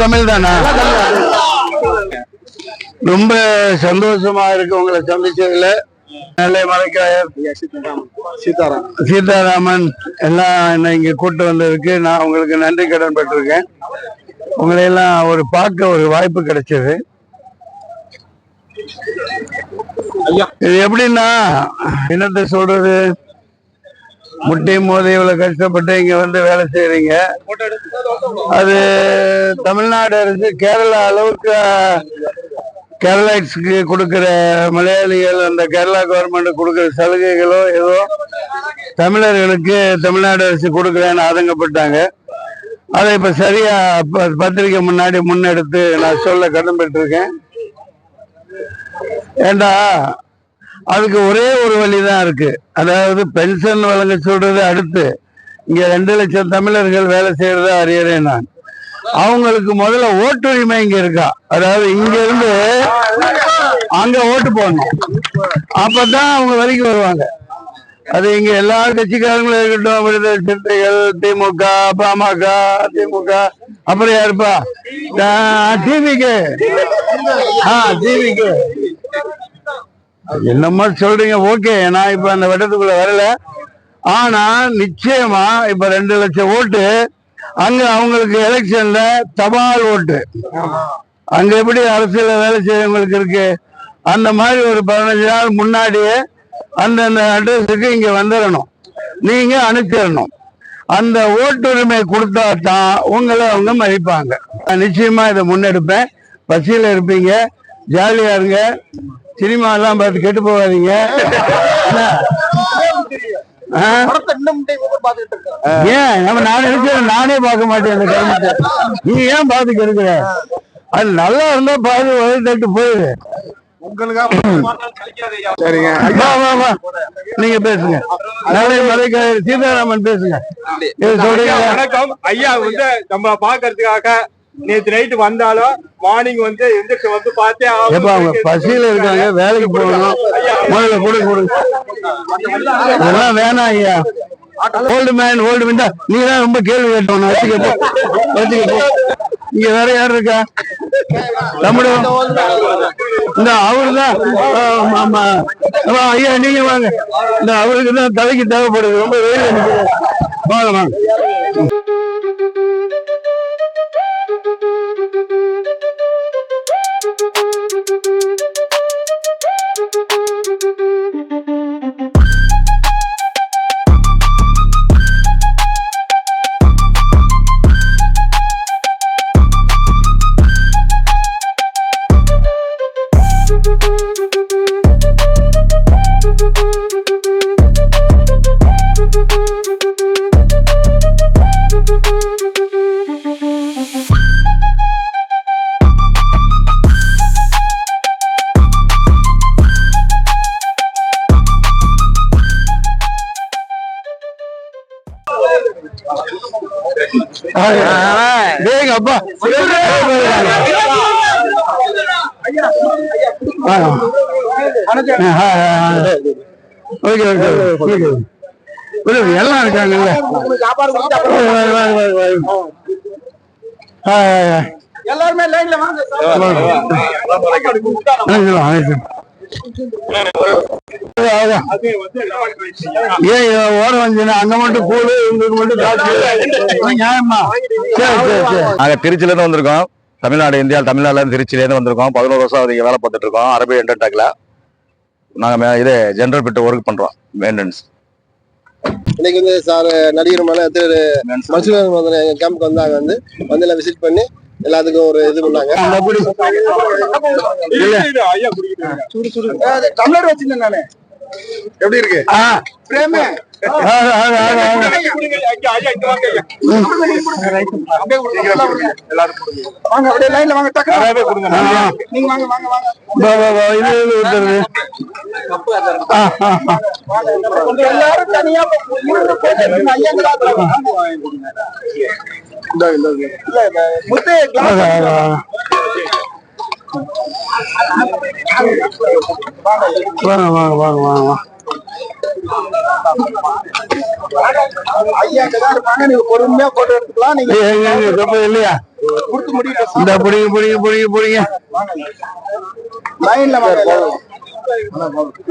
தமிழ் தானா. ரொம்ப சந்தோஷமா இருக்கு உங்களை சந்திச்சதுல. நெல்லை மலைக்காயர் சீதாராம். சீதாராமன் எல்லாம் என்னை இங்க கூட்டு வந்ததுக்கு நான் உங்களுக்கு நன்றி கடன் பட்டிருக்கேன் உங்களை எல்லாம் ஒரு பார்க்க ஒரு வாய்ப்பு கிடைச்சது. இது எப்படின்னா என்னத்த சொல்றது? முட்டை மோதி இவ்வளவு கஷ்டப்பட்டு இங்க வந்து வேலை செய்யறீங்க. அது தமிழ்நாடு அரசு கேரளா அளவுக்கு கேரளைட்ஸ்க்கு கொடுக்குற மலையாளிகள் அந்த கேரளா கவர்மெண்ட் கொடுக்குற சலுகைகளோ ஏதோ தமிழர்களுக்கு தமிழ்நாடு அரசு கொடுக்குறேன்னு ஆதங்கப்பட்டாங்க. அதை இப்ப சரியா ப- பத்திரிக்கை முன்னாடி முன்னெடுத்து நான் சொல்ல கடன்பட்டிருக்கேன். ஏண்டா அதுக்கு ஒரே ஒரு வழிதான் இருக்கு. அதாவது பென்ஷன் வழங்க சொல்றது அடுத்து. இங்க ரெண்டு லட்சம் தமிழர்கள் வேலை செய்யறதா அறியறேன் நான். அவங்களுக்கு முதல்ல ஓட்டுரிமை இங்க இருக்கா. அதாவது இங்க இருந்து அங்க ஓட்டு போடணும். அப்பதான் அவங்க வரைக்கும் வருவாங்க. அது இங்க எல்லா கட்சிக்காரங்களும் இருக்கட்டும் விடுதலை சிறுத்தைகள் திமுக பாமக திமுக. அப்புறம் யாருப்பா? டிவிக்கு ஆ டிவிக்கு என்னமா சொல்றீங்க ஓகே நான் இப்ப அந்த வட்டத்துக்குள்ள வரல. ஆனா நிச்சயமா இப்ப ரெண்டு லட்சம் ஓட்டு அங்க அவங்களுக்கு எலெக்ஷன்ல தபால் ஓட்டு. அங்க எப்படி அரசியல வேலை செய்யறவங்களுக்கு இருக்கு? அந்த மாதிரி ஒரு பதினஞ்சு நாள் முன்னாடியே அந்தந்த அட்ரஸுக்கு இங்க வந்துடணும் நீங்க அனுப்பிடணும். அந்த ஓட்டுரிமை கொடுத்தா தான் உங்களை அவங்க மதிப்பாங்க. நிச்சயமா இதை முன்னெடுப்பேன். பசியில இருப்பீங்க. ஜாலியா இருங்க. சினிமா எல்லாம் பார்த்து கெட்டு போகாதீங்க. ஏன்? நம்ம நான் நானே பார்க்க மாட்டேன் அந்த நீ ஏன் பார்த்து கெடுக்கிற அது நல்லா இருந்தா பாரு வழி தட்டு போயிடு சரிங்க. நீங்க பேசுங்க. நாளை மலைக்காயர் சீதாராமன் பேசுங்க. ஐயா வந்து நம்ம பாக்குறதுக்காக நேத்து நைட்டு வந்தாலும் மார்னிங் வந்து எந்திரிச்சு வந்து பார்த்தே எப்ப அவங்க பசியில இருக்காங்க வேலைக்கு போகணும். முதல்ல கொடு கொடு இதெல்லாம் வேணாம் ஐயா. ஓல்டு மேன் ஓல்டு மேன் நீ தான் ரொம்ப கேள்வி கேட்டவன வச்சுக்க போ. வச்சுக்க போ. இங்க வேற யார் இருக்கா? தமிழ் இந்த அவரு தான் ஐயா நீங்க வாங்க. இந்த அவருக்கு தான் தலைக்கு தேவைப்படுது. ரொம்ப வெயில் அடிக்குது. வாங்க வாங்க. அப்பா ஓகே ஓகே ஓகே எல்லாம் இருக்காங்கல்ல. எல்லாருமே லைன்ல வாங்க. ஏன் வந்தீங்கன்னா அங்க மட்டும் உங்களுக்கு மட்டும் காசு இது நியாயமா? சரி சரி சரி. நாங்க திருச்சில இருந்து வந்திருக்கோம். தமிழ்நாடு இந்தியா தமிழ்நாடுல இருந்து திருச்சில இருந்து வந்திருக்கோம். பதினோரு வருஷம் இங்க வேலை பார்த்துட்டு இருக்கோம். அரபி என்டர்டெக்ல நாங்க இது ஜெனரல் பிட் ஒர்க் பண்றோம். மெயின்டெனன்ஸ் இன்னைக்கு வந்து சார் நடிகர் மேல திரு மசூர் வந்து எங்க கேம்ப்க்கு வந்தாங்க வந்து வந்து எல்லாம் விசிட் பண்ணி எல்லாத்துக்கும் ஒரு இது பண்ணாங்க. தமிழர் வச்சிருந்தேன் நானு. எப்படி இருக்கு? பிரேமே. எல்லாரும் தனியா வாங்க வாங்க வாங்க வாங்க. வாங்க. பொறுமையா போட்டு எடுத்துக்கலாம். நீங்க இல்லையா? கொடுத்து முடியல இந்த புடிங்க புடிங்க புடிங்க புடிங்க. லைன்ல வாங்க.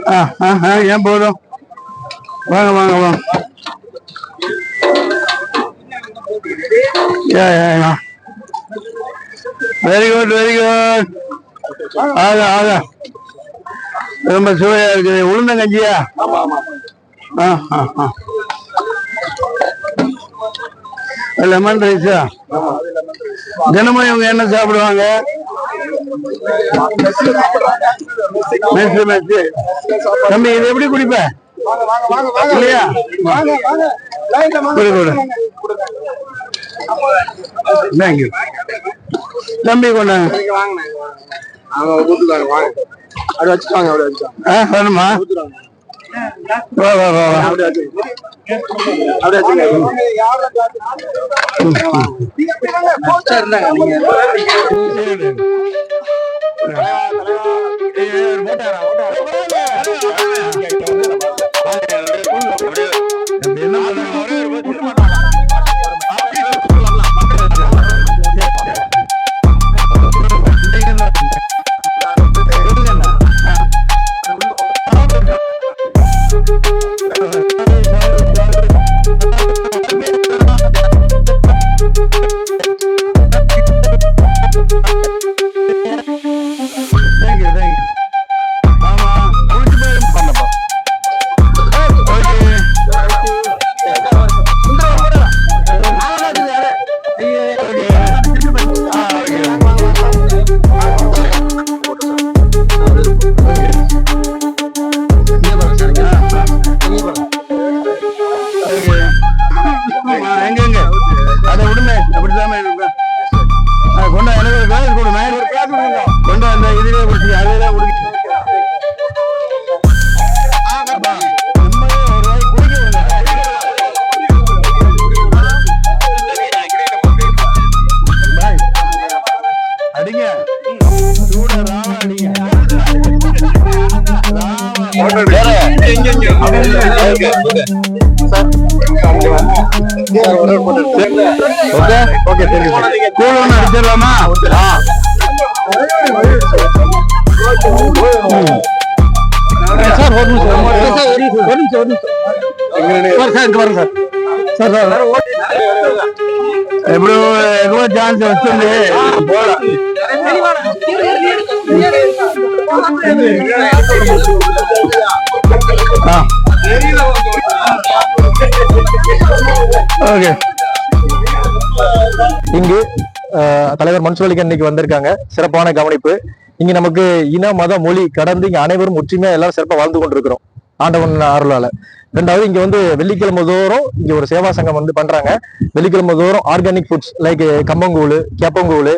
ஆ, ஆ, ஆ, ஏன் போதும்? வாங்க வாங்க வாங்க. வெரி குட் வெரி குட் ஆக ஆக. ரொம்ப சுவையா இருக்குது. உளுந்தங்கஞ்சியா ஆ ஆ ஆ. லெமன் ரைஸா தினமும் இவங்க என்ன சாப்பிடுவாங்க? மெஸ் மெஸ் தம்பி இது எப்படி குடிப்ப? இல்லையா? கொடு கொடு. தேங்க்யூ தம்பி கொண்டாங்க அவங்க கூட்டுக்காங்க வாங்க. அப்படி வச்சுக்காங்க அப்படி வச்சுக்காங்க. ஆ வேணுமா வா வா வா வா. அப்படியே வச்சுங்க Thank you. Okay okay thank you sir கூழ் ஒன்று அடிச்சிடலாமா சார் ஒரு நிமிஷம் ஒரு நிமிஷம் ஒரு நிமிஷம் ஒரு நிமிஷம் சார் இங்க வரேன் சார் சார் சார் ఎప్పుడు ఎక్కువ ఛాన్స్ వస్తుంది పోలా ஓகே. இங்கு தலைவர் மன்சூர் இன்னைக்கு வந்திருக்காங்க. சிறப்பான கவனிப்பு. இங்க நமக்கு இன மத மொழி கடந்து இங்க அனைவரும் ஒற்றுமையா எல்லாரும் சிறப்பா வாழ்ந்து கொண்டிருக்கிறோம். ஆண்டவன் அருளால ரெண்டாவது இங்க வந்து வெள்ளிக்கிழமை தோறும் இங்க ஒரு சேவா சங்கம் வந்து பண்றாங்க. வெள்ளிக்கிழமை தோறும் ஆர்கானிக் ஃபுட்ஸ் லைக் கம்பங்கூழ் கேப்பங்கூழ்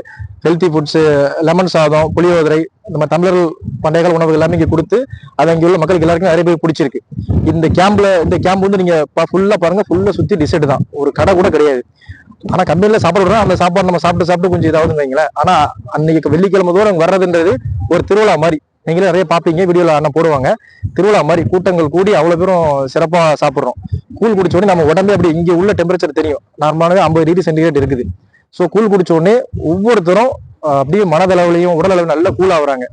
ஹெல்த்தி ஃபுட்ஸ் லெமன் சாதம் புளியோதரை நம்ம தமிழர்கள் பண்டைய உணவுகள் எல்லாமே இங்கே கொடுத்து அதை இங்கே உள்ள மக்களுக்கு எல்லாருக்கும் நிறைய பேர் பிடிச்சிருக்கு. இந்த கேம்ப்ல இந்த கேம்ப் வந்து நீங்க ஃபுல்லா பாருங்க ஃபுல்லா சுத்தி டிசைட் தான். ஒரு கடை கூட கிடையாது. ஆனா கம்பெனில சாப்பாடு அந்த சாப்பாடு நம்ம சாப்பிட்டு சாப்பிட்டு கொஞ்சம் இதாகுதுன்னு வைங்களேன். ஆனா அன்னைக்கு வெள்ளிக்கிழமை தோறும் வர்றதுன்றது ஒரு திருவிழா மாதிரி. நீங்களே நிறைய பார்ப்பீங்க வீடியோவில் அண்ணன் போடுவாங்க. திருவிழா மாதிரி கூட்டங்கள் கூடி அவ்வளோ பேரும் சிறப்பாக சாப்பிட்றோம். கூழ் குடிச்ச உடனே நம்ம உடம்பே அப்படி இங்கே உள்ள டெம்பரேச்சர் தெரியும். நார்மலாகவே ஐம்பது டிகிரி சென்டிகிரேட் இருக்குது. ஸோ கூழ் குடிச்ச உடனே ஒவ்வொருத்தரும் அப்படியே மனதளவுலையும் உடல் அளவு நல்ல கூல் ஆகுறாங்க.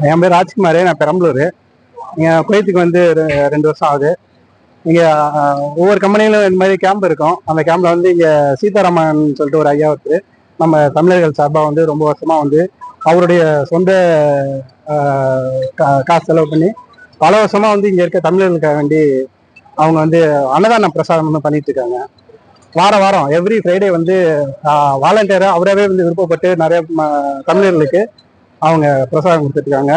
என் பேர் ராஜ்குமார் நான் பெரம்பலூர். இங்கே குவைத்துக்கு வந்து ரெ- ரெண்டு வருஷம் ஆகுது. இங்கே ஒவ்வொரு கம்பெனிலும் இந்த மாதிரி கேம்ப் இருக்கும். அந்த கேம்பில் வந்து இங்கே சீதாராமன் சொல்லிட்டு ஒரு ஐயா ஒருத்தர். நம்ம தமிழர்கள் சார்பாக வந்து ரொம்ப வருஷமாக வந்து அவருடைய சொந்த காசு செலவு பண்ணி பல வருஷமாக வந்து இங்கே இருக்க தமிழர்களுக்காக வேண்டி அவங்க வந்து அன்னதான பிரசாதம் வந்து பண்ணிட்டு இருக்காங்க. வார வாரம் எவ்ரி ஃப்ரைடே வந்து வாலண்டியராக அவராகவே வந்து விருப்பப்பட்டு நிறைய ம- தமிழர்களுக்கு அவங்க பிரசாதம் கொடுத்துட்ருக்காங்க.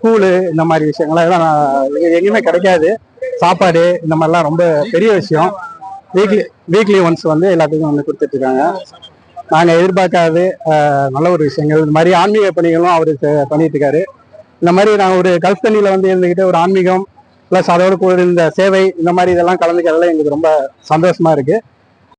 கூழ் இந்த மாதிரி விஷயங்கள்லாம் இதெல்லாம் எங்கேயுமே கிடைக்காது. சாப்பாடு இந்த மாதிரிலாம் ரொம்ப பெரிய விஷயம். வீக்லி வீக்லி ஒன்ஸ் வந்து எல்லாத்துக்கும் வந்து கொடுத்துட்ருக்காங்க. நாங்கள் எதிர்பார்க்காது நல்ல ஒரு விஷயங்கள். இந்த மாதிரி ஆன்மீக பணிகளும் அவர் பண்ணிட்டு இருக்காரு இந்த மாதிரி நான் ஒரு கல்ஃப் தண்ணியில் வந்து இருந்துக்கிட்டு ஒரு ஆன்மீகம் ப்ளஸ் அதோட கூட இந்த சேவை இந்த மாதிரி இதெல்லாம் கலந்துக்கிறதுல எங்களுக்கு ரொம்ப சந்தோஷமா இருக்கு.